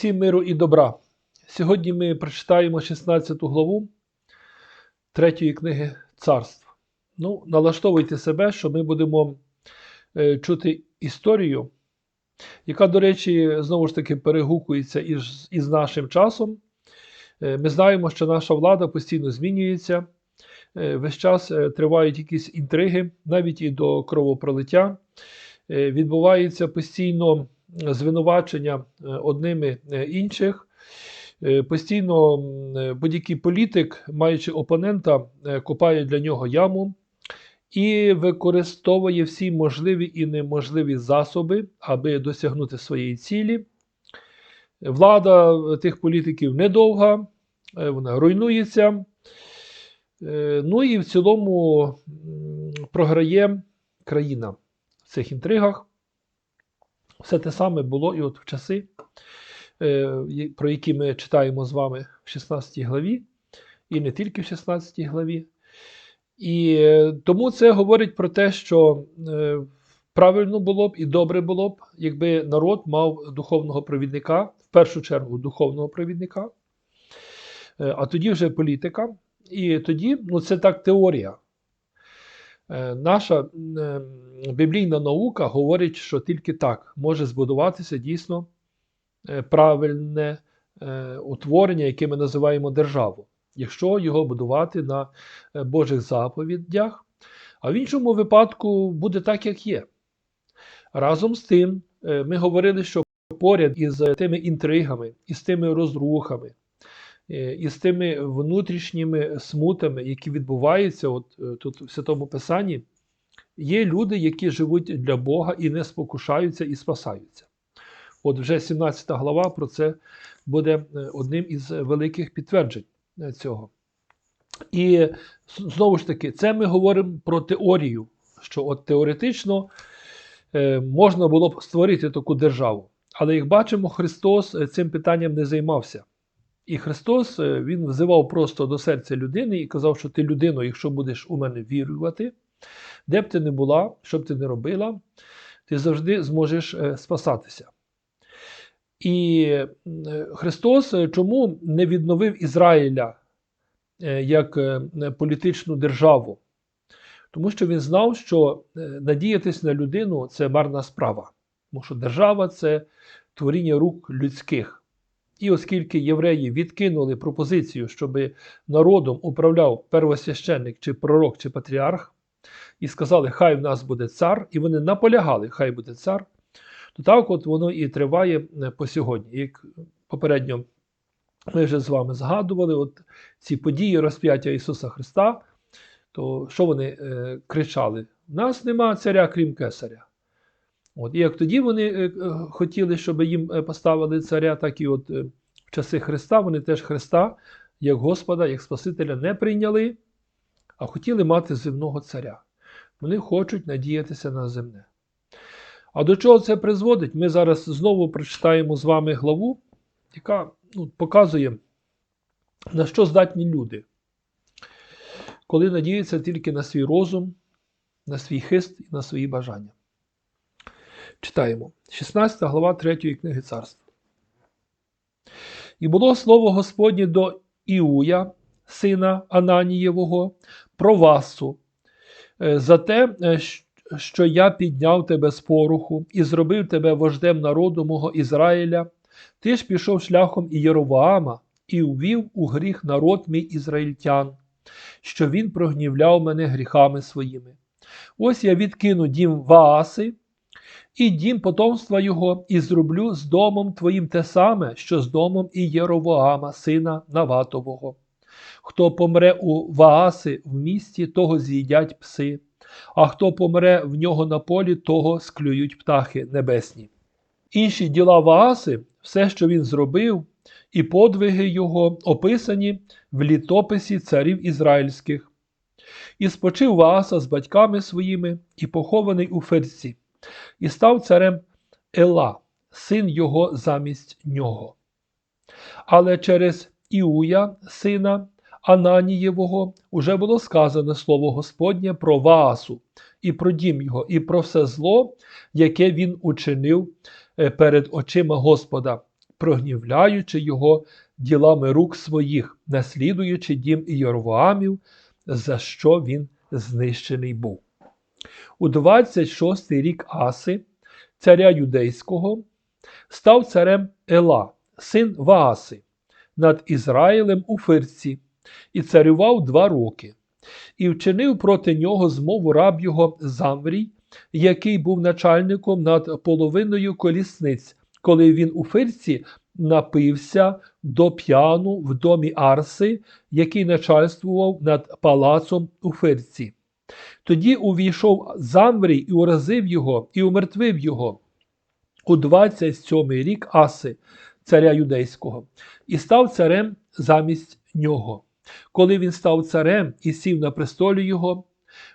Всім миру і добра. Сьогодні ми прочитаємо 16 главу третьої книги царств. Ну, налаштовуйте себе, що ми будемо е, чути історію, яка, до речі, знову ж таки перегукується із, із нашим часом. Е, ми знаємо, що наша влада постійно змінюється. Е, весь час тривають якісь інтриги, навіть і до кровопролиття. Відбувається постійно звинувачення е, одними е, інших. Е, Постійно будь-який політик, маючи опонента, копає для нього яму і використовує всі можливі і неможливі засоби, аби досягнути своєї цілі. Влада тих політиків недовга, вона руйнується. Ну і в цілому програє країна в цих інтригах. Все те саме було і от в часи, е, про які ми читаємо з вами в 16 главі, і не тільки в 16 главі. І е, тому це говорить про те, що е, правильно було б і добре було б, якби народ мав духовного провідника, в першу чергу духовного провідника, а тоді вже політика. І тоді, ну це так теорія. Е, Наша е, біблійна наука говорить, що тільки так може збудуватися дійсно е, правильне утворення, яке ми називаємо державу, якщо його будувати на Божих заповідях, а в іншому випадку буде так, як є. Разом з тим, ми говорили, що поряд із тими інтригами, із тими розрухами, е, із тими внутрішніми смутами, які відбуваються от, е, тут в Святому Писанні, є люди, які живуть для Бога і не спокушаються і спасаються. От вже 17 глава про це буде е, одним із великих підтверджень цього. І знову ж таки, це ми говоримо про теорію, що от теоретично можна було б створити таку державу. Але як бачимо, Христос цим питанням не займався. І Христос е, Він взивав просто до серця людини і казав, що ти людино, якщо будеш у мене вірувати, де б ти не була, що б ти не робила, ти завжди зможеш е, спасатися. І е, Христос чому не відновив Ізраїля як політичну державу? Тому що він знав, що надіятись на людину це марна справа. Тому що держава це творіння рук людських. І оскільки євреї відкинули пропозицію, щоб народом управляв первосвященник, чи пророк, чи патріарх, і сказали, хай в нас буде цар, і вони наполягали, хай буде цар, то так от воно і триває е, по сьогодні. Як попередньо ми вже з вами згадували, от ці події розп'яття Ісуса Христа, то що вони е, кричали? У нас нема царя, крім кесаря. От, і як тоді вони е, е, хотіли, щоб їм е, поставили царя, так і от в часи Христа вони теж Христа, як Господа, як Спасителя не прийняли, а хотіли мати земного царя. Вони хочуть надіятися на земне. А до чого це призводить? Ми зараз знову прочитаємо з вами главу, яка ну, показує, на що здатні люди, коли надіються тільки на свій розум, на свій хист і на свої бажання. Читаємо 16 глава 3 книги царства. І було слово Господнє до Іуя, сина Ананієвого, про Васу, е, за те, е, що я підняв тебе з поруху і зробив тебе вождем народу мого Ізраїля. Ти ж пішов шляхом Ієровоама і увів у гріх народ мій ізраїльтян, що він прогнівляв мене гріхами своїми. Ось я відкину дім Вааси і дім потомства його, і зроблю з домом твоїм те саме, що з домом і Єровоама, сина Наватового. Хто помре у Вааси в місті, того з'їдять пси, а хто помре в нього на полі, того склюють птахи небесні. Інші діла Вааси, все, що він зробив, і подвиги його описані в літописі царів ізраїльських. І спочив Вааса з батьками своїми, і похований у Ферці і став царем Ела, син його замість нього. Але через Іуя, сина Ананієвого, уже було сказане слово Господнє про Ваасу, і про дім його, і про все зло, яке він учинив е, перед очима Господа, прогнівляючи його ділами рук своїх, наслідуючи дім Ієровоамів, за що він знищений був. У 26 й рік Аси, царя юдейського, став царем Ела, син Вааси, над Ізраїлем у Фирці, і царював два роки, і вчинив проти нього змову раб його Замврій, який був начальником над половиною колісниць, коли він у Фирці напився до п'яну в домі Арси, який начальствував над палацом у Фирці. Тоді увійшов Замврій і уразив його, і умертвив його. У 27-й рік Аси, царя юдейського, і став царем замість нього. Коли він став царем і сів на престолі його,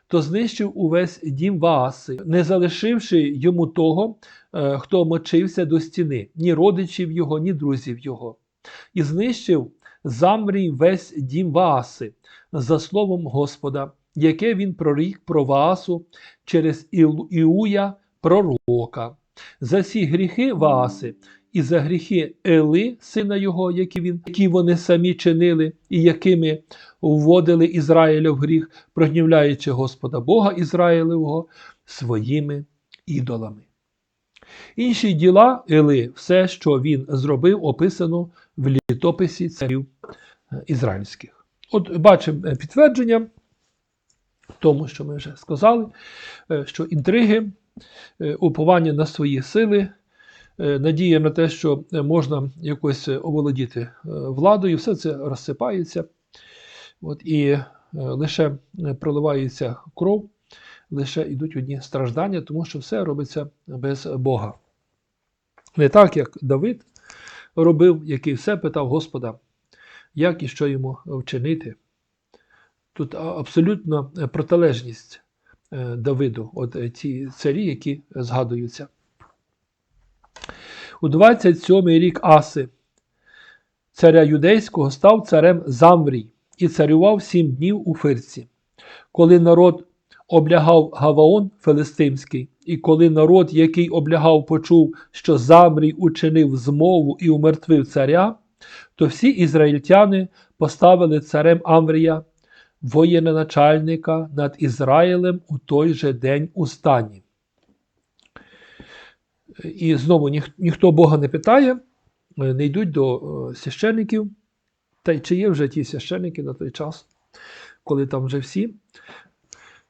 то знищив увесь дім Вааси, не залишивши йому того, е, хто мочився до стіни, ні родичів його, ні друзів його, і знищив Замрій весь дім Вааси за словом Господа, яке він прорік про Ваасу через Іуя пророка. За всі гріхи Вааси і за гріхи Ели, сина його, які, він, які вони самі чинили, і якими вводили Ізраїля в гріх, прогнівляючи Господа Бога Ізраїлевого своїми ідолами. Інші діла Ели, все, що він зробив, описано в літописі царів е, ізраїльських. От бачимо е, підтвердження тому, що ми вже сказали, е, що інтриги, е, уповання на свої сили, е, надія на те, що можна якось оволодіти владою, все це розсипається. От, і лише проливається кров, лише йдуть одні страждання, тому що все робиться без Бога. Не так, як Давид робив, який все питав Господа, як і що йому вчинити. Тут абсолютно е, протилежність е, Давиду, от е, ці царі, які згадуються. У 27 й рік Аси, царя юдейського, став царем Замврій і царював сім днів у Фирці. Коли народ облягав Гаваон Филистимський, і коли народ, який облягав, почув, що Замрій учинив змову і умертвив царя, то всі ізраїльтяни поставили царем Амврія, воєначальника над Ізраїлем у той же день у стані. І знову ніх, ніхто Бога не питає, е, не йдуть до е, священників. Та й чи є вже ті священники на той час, коли там вже всі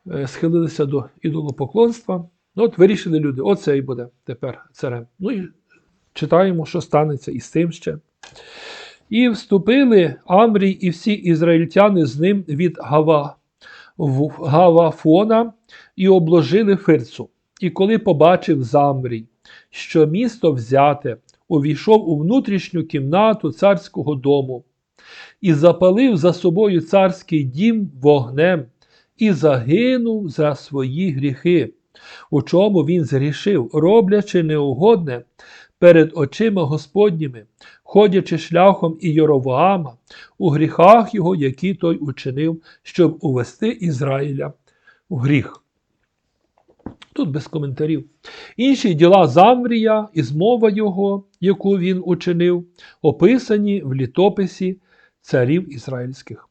е, схилилися до ідолопоклонства. Ну, от вирішили люди, оце і буде тепер царем. Ну і читаємо, що станеться із цим ще. І вступили Амрій і всі ізраїльтяни з ним від Гава, Гавафона і обложили Фирцу. І коли побачив Замрій, що місто взяте, увійшов у внутрішню кімнату царського дому і запалив за собою царський дім вогнем і загинув за свої гріхи, у чому він зрішив, роблячи неугодне перед очима Господніми, ходячи шляхом Ієровоама, у гріхах його, які той учинив, щоб увести Ізраїля в гріх. Тут без коментарів. Інші діла Замрія і змова його, яку він учинив, описані в літописі царів ізраїльських.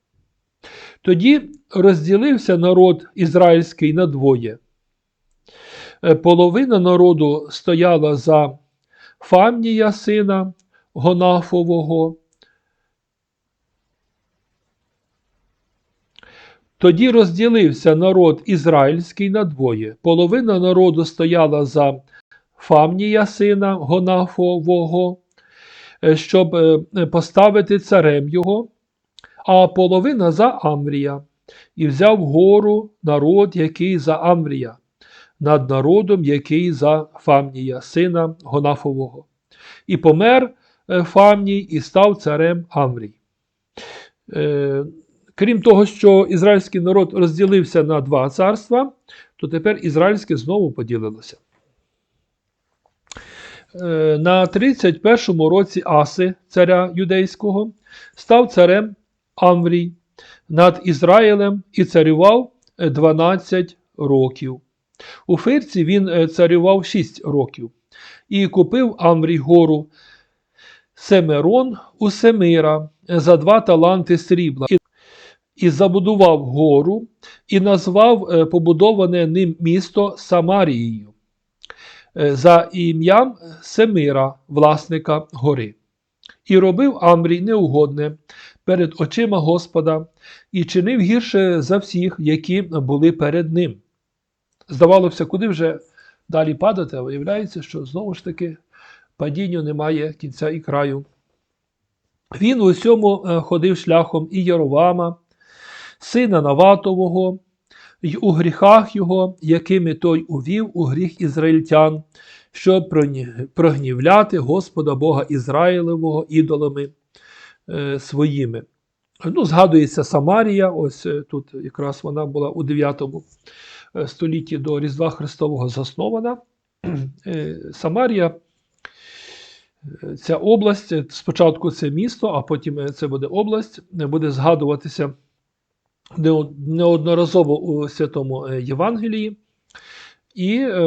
Тоді розділився народ ізраїльський на двоє. Е, Половина народу стояла за Фамнія сина Гонафового. Тоді розділився народ ізраїльський на двоє. Половина народу стояла за Фамнія сина Гонафового, е, щоб е, поставити царем його, а половина за Амрія. І взяв гору народ, який за Амрія, над народом, який за Фамнія, сина Гонафового. І помер Фамній і став царем Амрій. Е, Крім того, що ізраїльський народ розділився на два царства, то тепер ізраїльське знову поділилося. Е, На 31-му році Аси, царя юдейського, став царем Амврій над Ізраїлем і царював е, 12 років. У Фирці він е, царював 6 років і купив Амрій гору Семерон у Семира за два таланти срібла і забудував гору і назвав е, побудоване ним місто Самарією е, за ім'ям Семира, власника гори. І робив Амрій неугодне перед очима Господа і чинив гірше за всіх, які були перед ним. Здавалося, куди вже далі падати, а виявляється, що знову ж таки падінню немає кінця і краю. Він у всьому е, ходив шляхом і Яровама, сина Наватового, й у гріхах його, якими той увів у гріх ізраїльтян, щоб прогнівляти Господа Бога Ізраїлевого ідолами е, своїми. Ну, згадується Самарія, ось е, тут якраз вона була у 9 е, столітті до Різдва Христового заснована. Самарія, ця область, спочатку це місто, а потім це буде область, буде згадуватися неодноразово у Святому е, Євангелії. І е,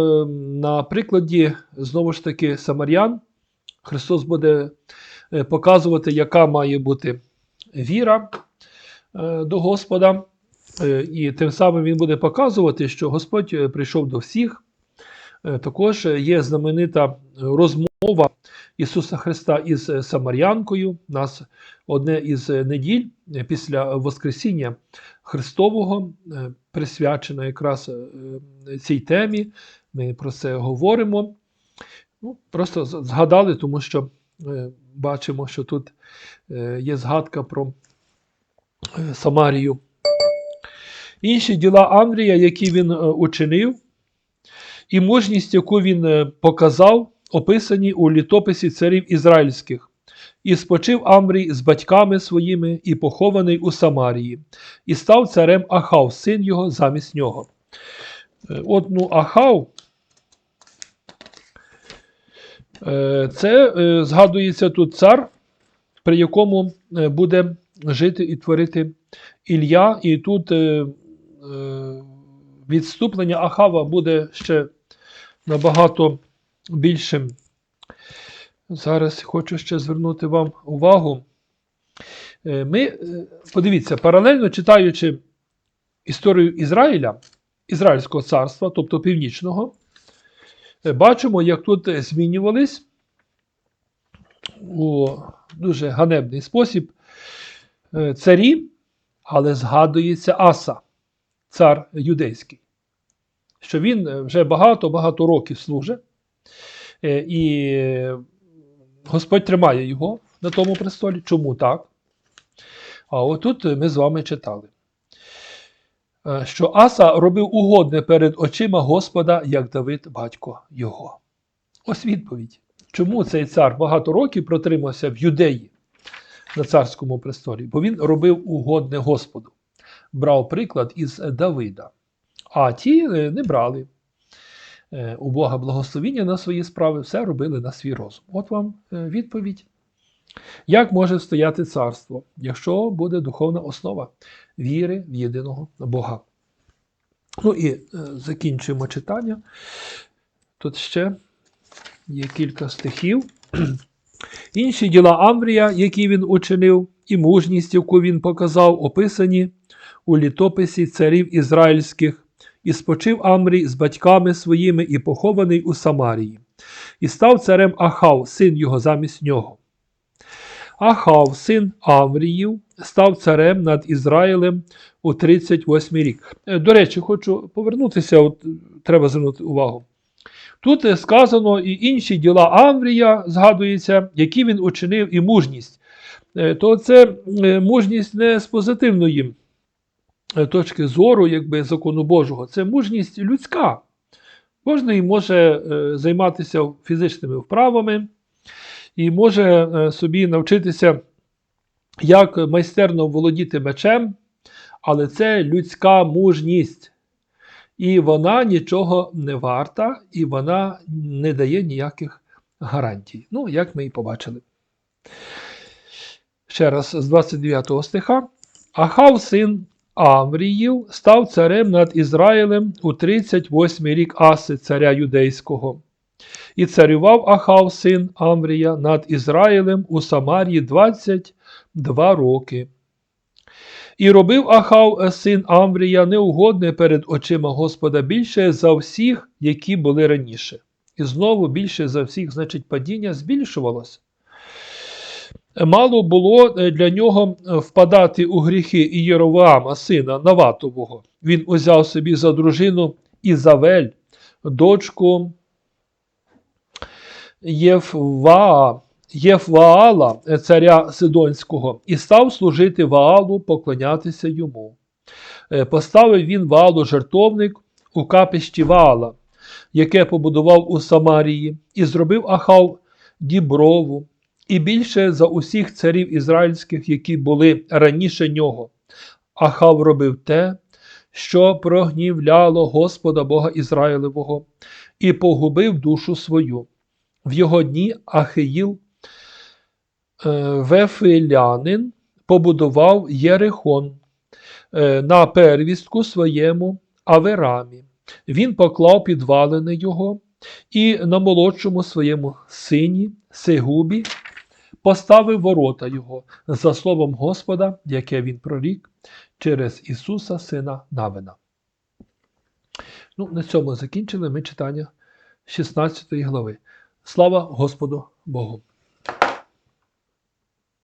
на прикладі, знову ж таки, Самарян, Христос буде е, показувати, яка має бути віра до Господа. І тим самим він буде показувати, що Господь прийшов до всіх. Е, Також є знаменита розмова Ісуса Христа із е, Самарянкою. У нас одне із е, неділь після Воскресіння Христового присвячено якраз цій темі. Ми про це говоримо. Ну, просто згадали, тому що бачимо, що тут є згадка про Самарію. Інші діла Андрія, які він учинив, і мужність, яку він е, показав, описані у літописі царів ізраїльських. І спочив Амрій з батьками своїми і похований у Самарії, і став царем Ахав, син його замість нього. Е, От, ну, Ахав, е, це згадується тут цар, при якому буде жити і творити Ілля, і тут відступлення Ахава буде ще набагато більшим. Зараз хочу ще звернути вам увагу. Е, Ми, е, подивіться, паралельно читаючи історію Ізраїля, Ізраїльського царства, тобто північного, е, бачимо, як тут змінювались у дуже ганебний спосіб царі, але згадується Аса, цар юдейський, що він е, вже багато-багато років служить, е, і Господь тримає його на тому престолі. Чому так? А отут ми з вами читали, е, що Аса робив угодне перед очима Господа, як Давид, батько його. Ось відповідь. Чому цей цар багато років протримався в юдеї на царському престолі? Бо він робив угодне Господу, брав приклад із Давида. А ті е, не брали е, у Бога благословіння на свої справи, все робили на свій розум. От вам е, відповідь. Як може стояти царство, якщо буде духовна основа віри в єдиного Бога? Ну і закінчуємо читання. Тут ще є кілька стихів. Інші діла Амрія, які він учинив, і мужність, яку він показав, описані у літописі царів ізраїльських, і спочив Амрій з батьками своїми і похований у Самарії, і став царем Ахав, син його замість нього. Ахав, син Амріїв, став царем над Ізраїлем у 38 рік. Е, До речі, хочу повернутися, от, треба звернути увагу. Тут е, сказано і інші діла Амрія, згадується, які він учинив, і мужність. Е, То це мужність не з позитивної точки зору, якби закону Божого, це мужність людська. Кожний може е, займатися фізичними вправами і може е, собі навчитися, як майстерно володіти мечем, але це людська мужність. І вона нічого не варта, і вона не дає ніяких гарантій. Ну, як ми і побачили. Ще раз з 29 стиха. Ахав, син Амріїв, став царем над Ізраїлем у 38 рік Аси, царя юдейського. І царював Ахав, син Амрія, над Ізраїлем у Самарії 22 роки. І робив Ахав, е, син Амрія, неугодне перед очима Господа більше за всіх, які були раніше. І знову більше за всіх, значить, падіння збільшувалося. Мало було е, для нього е, впадати у гріхи і сина Наватового. Він узяв собі за дружину Ізавель, дочку Євваа, Євваала, е, царя Сидонського, і став служити Ваалу, поклонятися йому. Поставив він Ваалу жертовник у капищі Ваала, яке побудував у Самарії, і зробив Ахав Діброву, і більше за усіх царів ізраїльських, які були раніше нього. Ахав робив те, що прогнівляло Господа Бога Ізраїлевого, і погубив душу свою. В його дні Ахиїл е, Вефилянин побудував Єрихон е, на первістку своєму Аверамі. Він поклав підвалини його і на молодшому своєму сині Сегубі поставив ворота його за словом Господа, яке він прорік через Ісуса, Сина Навина. Ну, на цьому закінчили ми читання 16 глави. Слава Господу Богу!